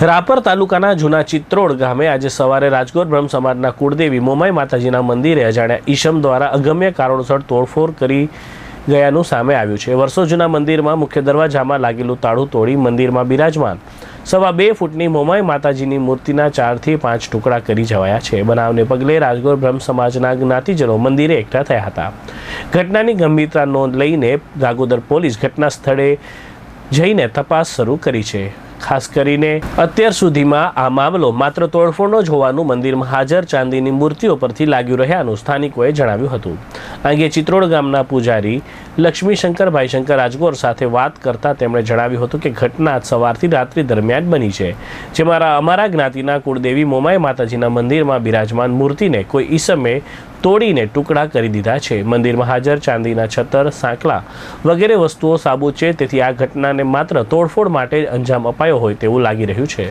રાપર તાલુકાના જૂના ચિત્રોડ ગામે આજે સવારે રાજકોટ બ્રહ્મ સમાજના કુળદેવી મોમાઈ માતાજીના મંદિરે અજાણ્યા ઈશમ દ્વારા અગમ્ય કારણોસર તોડફોડ કરી ગયાનું સામે આવ્યું છે. વર્ષો જૂના મંદિરમાં મુખ્ય દરવાજામાં લાગેલું તાળું તોડી મંદિરમાં બિરાજમાન. સવા બે ફૂટની મોમાઈ માતાજીની મૂર્તિના ચારથી પાંચ ટુકડા કરી જવાયા છે. બનાવને પગલે રાજકોટ બ્રહ્મ સમાજના જ્ઞાતિજનો મંદિરે એકઠા થયા હતા. ઘટનાની ગંભીરતા નોંધ લઈને ગાગોદર પોલીસ ઘટના સ્થળે જઈને તપાસ શરૂ કરી છે. ખાસ કરીને અત્યાર સુધીમાં આ મામલો માત્ર તોડફોડનો જ હોવાનું મંદિરમાં હાજર ચાંદીની મૂર્તિઓ પરથી લાગ્યું રહ્યાનું સ્થાનિકોએ જણાવ્યું હતું. આ અંગે ચિત્રોડ ગામના પૂજારી લક્ષ્મીશંકર, ભાઈશંકર રાજગોર સાથે વાત કરતા તેમણે જણાવ્યું હતું કે ઘટના સવારથી રાત્રિ દરમિયાન બની છે, જેમાં મારા અમારા જ્ઞાતિના કુળદેવી મોમાઈ માતાજીના મંદિરમાં બિરાજમાન મૂર્તિને કોઈ ઈસમે તોડીને ટુકડા કરી દીધા છે. મંદિરમાં હાજર ચાંદીના છતર સાંકલા વગેરે વસ્તુઓ સાબુત છે તેથી આ ઘટનાને માત્ર તોડફોડ માટે અંજામ અપાયો હોય તેવું લાગી રહ્યું છે.